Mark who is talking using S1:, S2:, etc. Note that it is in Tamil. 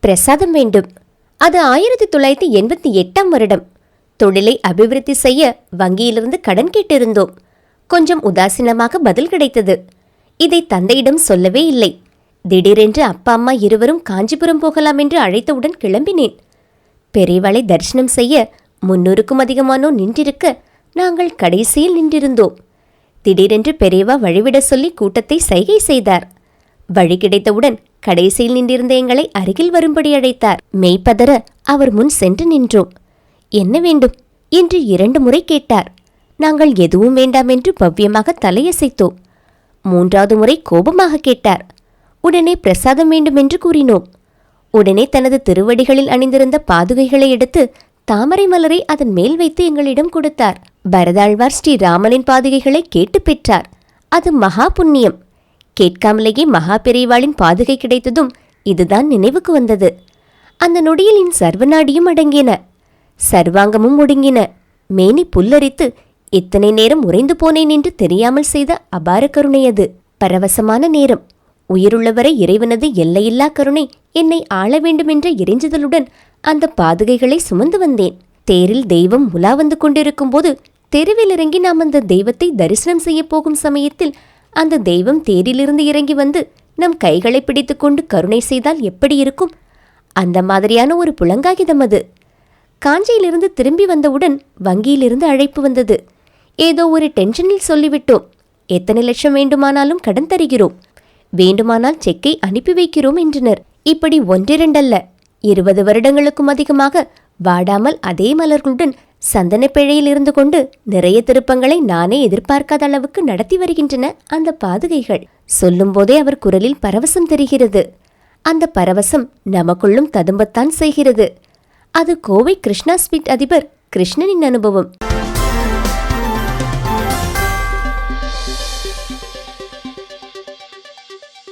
S1: பிரசாதம் வேண்டும். அது ஆயிரத்தி தொள்ளாயிரத்தி எண்பத்தி எட்டாம் வருடம். தொழிலை அபிவிருத்தி செய்ய வங்கியிலிருந்து கடன் கேட்டிருந்தோம். கொஞ்சம் உதாசீனமாக பதில் கிடைத்தது. இதை தந்தையிடம் சொல்லவே இல்லை. திடீரென்று அப்பா அம்மா இருவரும் காஞ்சிபுரம் போகலாம் என்று அழைத்தவுடன் கிளம்பினேன். பெரியவளை தரிசனம் செய்ய முன்னூறுக்கும் அதிகமானோர் நின்றிருக்க நாங்கள் கடைசியில் நின்றிருந்தோம். திடீரென்று பெரியவா வழிவிட சொல்லி கூட்டத்தை சைகை செய்தார். வழி கிடைத்தவுடன் கடைசியில் நின்றிருந்த எங்களை அருகில் வரும்படி அழைத்தார். மெய்ப்பதற அவர் முன் சென்று நின்றோம். என்ன வேண்டும்? என்று இரண்டு முறை கேட்டார். நாங்கள் எதுவும் வேண்டாம் என்று பவ்யமாக தலையசைத்தோம். மூன்றாவது முறை கோபமாக கேட்டார். உடனே பிரசாதம் வேண்டும் என்று கூறினோம். உடனே தனது திருவடிகளில் அணிந்திருந்த பாதுகைகளை எடுத்து தாமரை மலரை அதன் மேல் வைத்து எங்களிடம் கொடுத்தார். பரதாழ்வார் ஸ்ரீ ராமனின் பாதுகைகளை கேட்டு பெற்றார். அது மகா புண்ணியம். கேட்காமலேயே மகா பெரியவாளின் பாதுகை கிடைத்ததும் இதுதான் நினைவுக்கு வந்தது. அந்த நொடியில் என் சர்வநாடியும் அடங்கின. சர்வாங்கமும் ஒடுங்கின. மேனி புல்லரித்து இத்தனை நேரம் உறைந்து போனேன் என்று தெரியாமல் செய்த அபார கருணை அது. பரவசமான நேரம். உயிருள்ளவரை இறைவனது எல்லையில்லா கருணை என்னை ஆள வேண்டுமென்ற இறைஞ்சுதலுடன் அந்த பாதுகைகளை சுமந்து வந்தேன். தேரில் தெய்வம் உலா வந்து கொண்டிருக்கும்போது தெருவில் இறங்கி நாம் அந்த தெய்வத்தை தரிசனம் செய்ய போகும் சமயத்தில் அந்த தெய்வம் தேரிலிருந்து இறங்கி வந்து நம் கைகளை பிடித்துக்கொண்டு கருணை செய்தால் எப்படி இருக்கும்? அந்த மாதிரியான ஒரு புலங்காகிதம் அது. காஞ்சியிலிருந்து திரும்பி வந்தவுடன் வங்கியிலிருந்து அழைப்பு வந்தது. ஏதோ ஒரு டென்ஷனில் சொல்லிவிட்டோம். எத்தனை லட்சம் வேண்டுமானாலும் கடன் தருகிறோம். வேண்டுமானால் செக்கை அனுப்பி வைக்கிறோம் என்றனர். இப்படி ஒன்றிரண்டல்ல. இருபது வருடங்களுக்கும் அதிகமாக வாடாமல் அதே மலர்களுடன் சந்தன பிழையில் இருந்து கொண்டு நிறைய திருப்பங்களை நானே எதிர்பார்க்காத அளவுக்கு நடத்தி வருகின்றன அந்த பாதுகைகள். சொல்லும்போதே அவர் குரலில் பரவசம் தெரிகிறது. அந்த பரவசம் நமக்குள்ளும் ததும்பத்தான் செய்கிறது. அது கோவை கிருஷ்ணா ஸ்வீட் அதிபர் கிருஷ்ணனின் அனுபவம்.